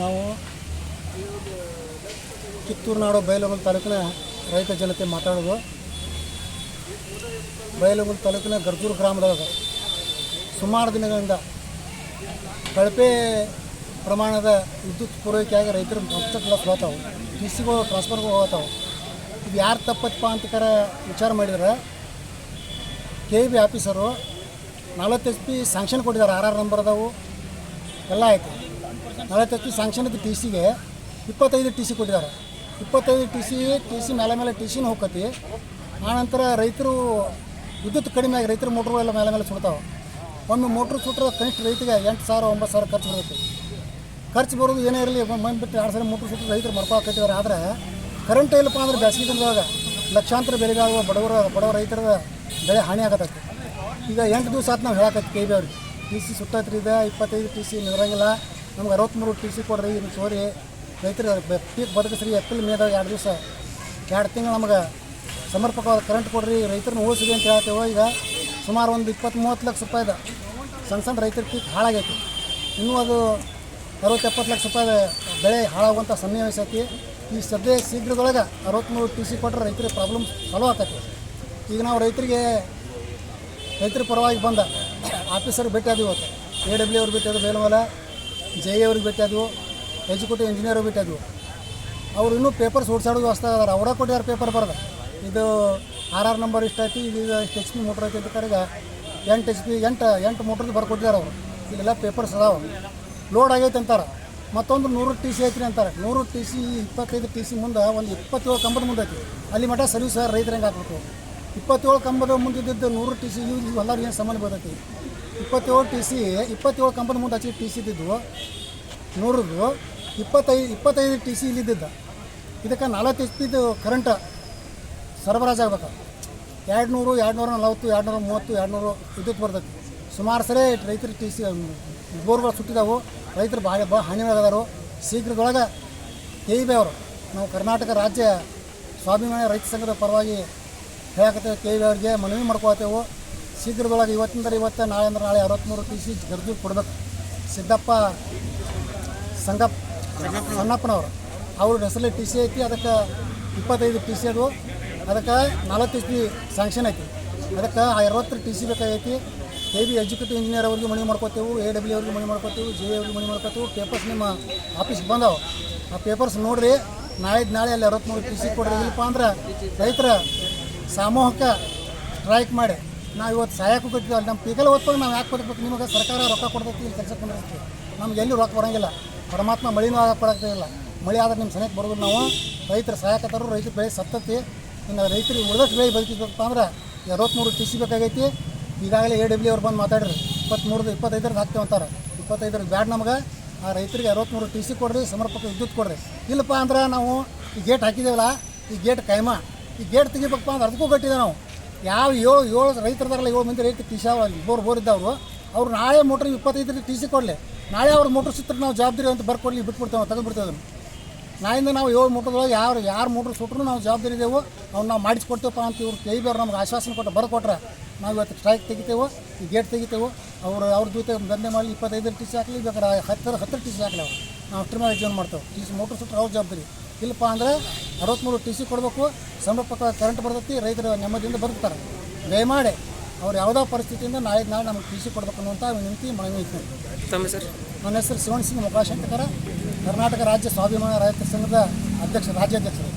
ನಾವು ಕಿತ್ತೂರು ನಾಡು ಬಯಲುಗುಲ್ ತಾಲೂಕಿನ ರೈತ ಜನತೆ ಮಾತಾಡೋದು. ಬಯಲುಗುಲ್ ತಾಲೂಕಿನ ಗರ್ಜೂರು ಗ್ರಾಮದೊಳಗೆ ಸುಮಾರು ದಿನಗಳಿಂದ ಕಳಪೆ ಪ್ರಮಾಣದ ವಿದ್ಯುತ್ ಪೂರೈಕೆಯಾಗಿ ರೈತರು ಮತ್ತಕ್ಕೆಲ್ಲ ಹೋಗ್ತಾವೆ. ಟಿ ಸಿಗಳು ಟ್ರಾನ್ಸ್ಫರ್ಗಳು ಹೋಗ್ತಾವೆ. ಇದು ಯಾರು ತಪ್ಪತ್ತಪ್ಪ ಅಂತಕರ ವಿಚಾರ ಮಾಡಿದರೆ ಕೆ ಬಿ ಆಫೀಸರು ನಲವತ್ತು ಎಸ್ ಪಿ ಸ್ಯಾಂಕ್ಷನ್ ಕೊಟ್ಟಿದ್ದಾರೆ. ಆರ್ ಆರ್ ನಂಬರ್ ಅದಾವು. ಎಲ್ಲ ಆಯಿತು. ನಲವತ್ತು ಎಚ್ ಪಿ ಸ್ಯಾಂಕ್ಷನ್ ಟಿ ಸಿಗೆ ಇಪ್ಪತ್ತೈದು ಟಿ ಸಿ ಕೊಟ್ಟಿದ್ದಾರೆ. ಇಪ್ಪತ್ತೈದು ಟಿ ಸಿ ಟಿ ಸಿ ಮೇಲೆ ಮೇಲೆ ಟಿ ಸಿನ ಹೋಗತಿ ಆನಂತರ ರೈತರು ವಿದ್ಯುತ್ ಕಡಿಮೆ ಆಗಿ ರೈತರ ಮೋಟ್ರು ಎಲ್ಲ ಮೇಲೆ ಮೇಲೆ ಸುಡ್ತಾವೆ. ಒಂದು ಮೋಟ್ರ್ ಸುಟ್ಟರೆ ಕನಿಷ್ಠ ರೈತಿಗೆ ಎಂಟು ಸಾವಿರ, ಒಂಬತ್ತು ಸಾವಿರ ಖರ್ಚು ಬರುತ್ತೆ. ಖರ್ಚು ಬರೋದು ಏನೇ ಇರಲಿ ಮಂದಿ ಬಿಟ್ಟು ಎರಡು ಸಾವಿರ ಮೋಟ್ರ್ ಸುಟ್ಟರೆ ರೈತರು ಮರ್ಕೋಕತ್ತಿದ್ದಾರೆ ಆದರೆ ಕರೆಂಟ್ ಇಲ್ಲಪ್ಪ ಅಂದ್ರೆ ಬೇಸಿಗೆ ದಿನದಾಗ ಲಕ್ಷಾಂತರ ಬೆಳೆಗಾಗುವ ಬಡವರ, ಬಡವ ರೈತರ ಬೆಳೆ ಹಾನಿ ಆಗತ್ತೈತಿ. ಈಗ ಎಂಟು ದಿವಸ ಆತು ನಾವು ಹೇಳಕತ್ತಿ ಕೈ ಅವ್ರಿಗೆ. ಟಿ ಸಿ ಸುಟ್ಟೈತ್ರಿ ಇದೆ ಇಪ್ಪತ್ತೈದು ಟಿ ಸಿ ನಿರಂಗಿಲ್ಲ ನಮ್ಗೆ ಅರವತ್ತ್ಮೂರು ಟಿ ಸಿ ಕೊಡ್ರಿ ಇನ್ನು ಸೋರಿ. ರೈತರು ಪೀಕ್ ಬದುಕಿಸ್ರಿ ಏಪ್ರಿಲ್ ಮೇದಾಗ ಎರಡು ದಿವಸ. ಎರಡು ತಿಂಗಳು ನಮಗೆ ಸಮರ್ಪಕವಾದ ಕರೆಂಟ್ ಕೊಡ್ರಿ, ರೈತರನ್ನ ಉಳಿಸ್ರಿ ಅಂತ ಹೇಳ್ತೇವೆ. ಈಗ ಸುಮಾರು ಒಂದು ಇಪ್ಪತ್ತು ಮೂವತ್ತು ಲಕ್ಷ ರೂಪಾಯಿದ ಸಣ್ಣ ಸಣ್ಣ ರೈತರ ಪೀಕ್ ಹಾಳಾಗೈತಿ. ಇನ್ನೂ ಅದು ಅರವತ್ತು ಎಪ್ಪತ್ತು ಲಕ್ಷ ರೂಪಾಯಿ ಬೆಳೆ ಹಾಳಾಗುವಂಥ ಸನ್ನಿವೇಶ ಐತಿ. ಈ ಸದ್ಯ ಶೀಘ್ರದೊಳಗೆ ಅರವತ್ತ್ಮೂರು ಟಿ ಸಿ ಕೊಟ್ಟರೆ ರೈತರಿಗೆ ಪ್ರಾಬ್ಲಮ್ ಸಾಲ್ವ್ ಆಕೈತಿ ಈಗ ನಾವು ರೈತರಿಗೆ, ರೈತರ ಪರವಾಗಿ ಬಂದ ಆಫೀಸರ್ ಭೇಟಿ ಆದ್ವಿ ಇವತ್ತು. ಎ ಡಬ್ಲ್ಯೂ ಅವ್ರಿಗೆ ಭೇಟಿ ಆದ ಬೇಲಮಲ ಜೆ ಅವ್ರಿಗೆ ಬಿಟ್ಟಿದ್ವು ಎಕ್ಸಿಕ್ಯೂಟಿವ್ ಇಂಜಿನಿಯರ್ ಬಿಟ್ಟಿದ್ವು ಅವ್ರು ಇನ್ನೂ ಪೇಪರ್ಸ್ ಓಡಿಸಾಡೋ ವ್ಯವಸ್ಥೆ ಅದಾರ. ಅವರ ಕೊಟ್ಟಿದ್ದಾರೆ ಪೇಪರ್ ಬರ್ದು ಇದು ಆರ್ ಆರ್ ನಂಬರ್ ಇಷ್ಟ ಐತಿ, ಇದು ಇಷ್ಟು ಎಚ್ ಪಿ ಮೋಟ್ರ್ ಐತಿ ಅಂತ ಕಡೆಗೆ ಎಂಟು ಎಚ್ ಪಿ ಎಂಟು ಎಂಟು ಮೋಟ್ರದ್ದು ಬರ್ಕೊಟ್ಟಿದ್ದಾರೆ ಅವರು. ಇಲ್ಲೆಲ್ಲ ಪೇಪರ್ಸ್ ಅದಾವೆ. ಲೋಡ್ ಆಗೈತೆ ಅಂತಾರೆ. ಮತ್ತೊಂದು ನೂರು ಟಿ ಸಿ ಐತ್ರಿ ಅಂತಾರೆ. ನೂರು ಟಿ ಸಿ ಇಪ್ಪತ್ತೈದು ಟಿ ಸಿ ಮುಂದೆ ಒಂದು ಇಪ್ಪತ್ತೇಳು ಕಂಬದ ಮುಂದೆ ಐತಿ. ಅಲ್ಲಿ ಮಟ್ಟ ಸರ್ವಿಸ್ ರೈತರಂಗೆ ಹಾಕ್ಬೇಕು? ಇಪ್ಪತ್ತೇಳು ಕಂಬದ ಮುಂದಿದ್ದ ನೂರು ಟಿ ಸಿ ಇವು ಎಲ್ಲರಿಗೂ ಏನು ಸಂಬಂಧ ಬರ್ತೈತಿ? ಇಪ್ಪತ್ತೇಳು ಟಿ ಸಿ ಇಪ್ಪತ್ತೇಳು ಕಂಬದ ಮುಂದೆ ಹಚ್ಚಿ ಟಿ ಸಿ ಇದ್ದಿದ್ದು ನೂರದ್ದು, ಇಪ್ಪತ್ತೈದು ಇಪ್ಪತ್ತೈದು ಟಿ ಸಿ ಇಲ್ಲಿದ್ದ ಇದಕ್ಕೆ ನಲವತ್ತು ಎಚ್ ಪಿದು ಕರೆಂಟ್ ಸರಬರಾಜು ಆಗ್ಬೇಕು. ಎರಡು ನೂರು ಎರಡು ನೂರ ನಲವತ್ತು ಎರಡು ನೂರ ಮೂವತ್ತು ಎರಡು ನೂರು ವಿದ್ಯುತ್ ಬರ್ತೈತಿ. ಸುಮಾರು ಸರಿ ರೈತರು ಟಿ ಸಿ ಬೋರ್ಗಳು ಸುಟ್ಟಿದ್ದಾವೆ ರೈತರು ಭಾಳ ಭಾಳ ಹಾನಿಯಾಗದಾರು ಶೀಘ್ರದೊಳಗೆ ಅವರು, ನಾವು ಕರ್ನಾಟಕ ರಾಜ್ಯ ಸ್ವಾಭಿಮಾನಿ ರೈತ ಸಂಘದ ಪರವಾಗಿ ಹೇಳಕತ್ತೇವೆ ಕೆ ವಿ ಅವ್ರಿಗೆ ಮನವಿ ಮಾಡ್ಕೊಳ್ತೇವೆ. ಶೀಘ್ರದೊಳಗೆ ಇವತ್ತಿಂದ ಇವತ್ತು ನಾಳೆ ಅಂದ್ರೆ ನಾಳೆ ಅರವತ್ತ್ಮೂರು ಟಿ ಸಿ ಗರ್ಜು ಕೊಡಬೇಕು. ಸಿದ್ದಪ್ಪ ಸಂಗಪ್ಪ, ಸಣ್ಣಪ್ಪನವರು, ಅವ್ರ ಹೆಸರಲ್ಲಿ ಟಿ ಸಿ ಐತಿ, ಅದಕ್ಕೆ ಇಪ್ಪತ್ತೈದು ಟಿ ಸಿ ಅದು, ಅದಕ್ಕೆ ನಲವತ್ತು ಟಿ ಪಿ ಸ್ಯಾಂಕ್ಷನ್ ಐತಿ. ಅದಕ್ಕೆ ಅರವತ್ತು ಟಿ ಸಿ ಬೇಕಾಗೈತಿ. ಕೆ ಬಿ ಎಕ್ಸಿಕ್ಯೂಟಿವ್ ಇಂಜಿನಿಯರ್ ಅವ್ರಿಗೆ ಮನವಿ ಮಾಡ್ಕೋತೇವೆ ಎ ಡಬ್ಲ್ಯೂ ಅವ್ರಿಗೆ ಮನೆ ಮಾಡ್ಕೋತೇವೆ ಜೆ ಅವ್ರಿಗೆ ಮನೆ ಮಾಡ್ಕೋತೇವೆ ಪೇಪರ್ಸ್ ನಿಮ್ಮ ಆಫೀಸ್ಗೆ ಬಂದವು. ಆ ಪೇಪರ್ಸ್ ನೋಡಿರಿ, ನಾಳೆ ನಾಳೆ ಅಲ್ಲಿ ಅರವತ್ತ್ಮೂರು ಟಿ ಸಿ ಕೊಡ್ರಿ, ಇಲ್ಲಪ್ಪ ಅಂದ್ರೆ ರೈತರ ಸಾಮೂಹಿಕ ಸ್ಟ್ರೈಕ್ ಮಾಡಿ. ನಾವು ಇವತ್ತು ಸಹಾಯಕ್ಕೂ ಕೊಟ್ಟಿದ್ದೀವಿ ಅಲ್ಲಿ ನಮ್ಮ ಪೀಕಲ್ ಓದ್ಕೊಂಡು ನಾವು ಯಾಕೆ ಕೊಡ್ಬೇಕು ನಿಮಗೆ? ಸರ್ಕಾರ ರೊಕ್ಕ ಕೊಡ್ತೈತಿ, ಇಲ್ಲಿ ಕೆಲಸ ಬಂದಿರ್ತೀವಿ. ನಮ್ಗೆ ಎಲ್ಲಿ ರೊಕ್ಕ ಬರೋಂಗಿಲ್ಲ. ಪರಮಾತ್ಮ ಮಳಿನೂ ಆಗಕ್ಕೆ ಇಲ್ಲ ಮಳೆ ಆದ್ರೆ ನಿಮ್ಮ ಸನೇಕ್ ಬರೋದು ನಾವು. ರೈತರ ಸಹಾಯಕತರು ರೈತರ ಬೆಳೆ ಸತ್ತತಿ. ಇನ್ನು ರೈತರಿಗೆ ಉಳಿದಷ್ಟು ಬೆಳೆ ಬದುಕಿಬೇಕಪ್ಪ ಅಂದ್ರೆ ಅರವತ್ತ್ಮೂರು ಟಿ ಸಿ ಬೇಕಾಗೈತಿ. ಈಗಾಗಲೇ ಎ ಡಬ್ಲ್ಯೂ ಅವ್ರು ಬಂದು ಮಾತಾಡ್ರಿ. ಇಪ್ಪತ್ತ್ಮೂರದು ಇಪ್ಪತ್ತೈದರದ್ದು ಹಾಕ್ತೇವೆ ಅಂತಾರೆ. ಇಪ್ಪತ್ತೈದರ ಬ್ಯಾಡ್ ನಮ್ಗೆ. ಆ ರೈತರಿಗೆ ಅರವತ್ತ್ಮೂರು ಟಿ ಸಿ ಕೊಡ್ರಿ, ಸಮರ್ಪಕ ವಿದ್ಯುತ್ ಕೊಡ್ರಿ. ಇಲ್ಲಪ್ಪ ಅಂದ್ರೆ ನಾವು ಈ ಗೇಟ್ ಹಾಕಿದ್ದೇವಲ್ಲ ಈ ಗೇಟ್ ಕಾಯಮ ಈ ಗೇಟ್ ತೆಗಿಬೇಕಪ್ಪ ಅಂದ್ರೆ ಅದಕ್ಕೂ ಕಟ್ಟಿದೆ ನಾವು. ಯಾವ ಏಳು ಏಳು ರೈತರದಾರಲ್ಲ ಏಳು ಮಂದಿ ರೈತ ಟಿ ಸಿ ಬೋರ್ ಬೋರ್ ಇದ್ದವರು ಅವ್ರು ನಾಳೆ ಮೋಟ್ರ್ ಇಪ್ಪತ್ತೈದರಲ್ಲಿ ಟಿ ಸಿ ಕೊಡಲಿ. ನಾಳೆ ಅವ್ರ ಮೋಟ್ರ್ ಸುತ್ತರೆ ನಾವು ಜವಾಬ್ದಾರಿ ಅಂತ ಬರ್ಕೊಡ್ಲಿ ಬಿಟ್ಬಿಡ್ತೇವೆ ತೆಗೆದುಬಿಡ್ತೇವೆ ಅದನ್ನು. ನಾಯಿಂದ ನಾವು ಏಳು ಮೋಟ್ರದೊಳಗೆ ಯಾರು ಯಾರು ಮೋಟ್ರ್ ಸುಟ್ಟರು ನಾವು ಜವಾಬ್ದಾರಿ ಇದ್ದೇವೆ. ಅವ್ನು ನಾವು ಮಾಡಿಸ್ಕೊಡ್ತೇವಪ್ಪ ಅಂತ ಇವ್ರು ಕೈ ಬೇರೆ ನಮ್ಗೆ ಆಶ್ವಾಸನೆ ಕೊಟ್ಟು ಬರ್ಕೊಟ್ರೆ ನಾವು ಇವತ್ತು ಸ್ಟ್ರೈಕ್ ತೆಗಿತೇವೆ, ಈ ಗೇಟ್ ತೆಗಿತೇವೆ. ಅವರು, ಅವ್ರ ಜೊತೆ ದಂಧೆ ಮಾಡಲಿ ಇಪ್ಪತ್ತೈದು ಟಿ ಸಿ ಹಾಕಲಿ, ಬೇಕಾದ್ರೆ ಹತ್ತರ ಹತ್ತರ ಟಿ ಸಿ ಹಾಕಲಿ ಅವ್ರು. ನಾವು ಅಷ್ಟ್ರ ಮೇಲೆ ಜೀವನ ಮಾಡ್ತೇವೆ. ಟಿ ಸಿ ಮೋಟ್ರ್ ಸುಟ್ಟರೆ ಅವ್ರ ಜವಾಬ್ದಾರಿ. ಇಲ್ಲಪ್ಪ ಅಂದರೆ ಅರವತ್ತ್ಮೂರು ಟಿ ಸಿ ಕೊಡಬೇಕು ಸಮರ್ಪಕ ಕರೆಂಟ್ ಬರ್ತೈತಿ ರೈತರು ನೆಮ್ಮದಿಯಿಂದ ಬದುಕ್ತಾರೆ. ದಯಮಾಡಿ ಅವ್ರು ಯಾವುದೋ ಪರಿಸ್ಥಿತಿಯಿಂದ ನಾಳೆ ನಾಳೆ ನಮಗೆ ಟಿ ಸಿ ಕೊಡಬೇಕು ಅನ್ನುವಂಥ ವಿನಂತಿ ಮನವಿ ತಮ್ಮ ಹೆಸರು? ನನ್ನ ಹೆಸರು ಶಿವಣ್ ಸಿಂಗ್ ಮುಖಾಶಂಕರ ಕರ್ನಾಟಕ ರಾಜ್ಯ ಸ್ವಾಭಿಮಾನ ರೈತ ಸಂಘದ ಅಧ್ಯಕ್ಷ ರಾಜ್ಯಾಧ್ಯಕ್ಷರು.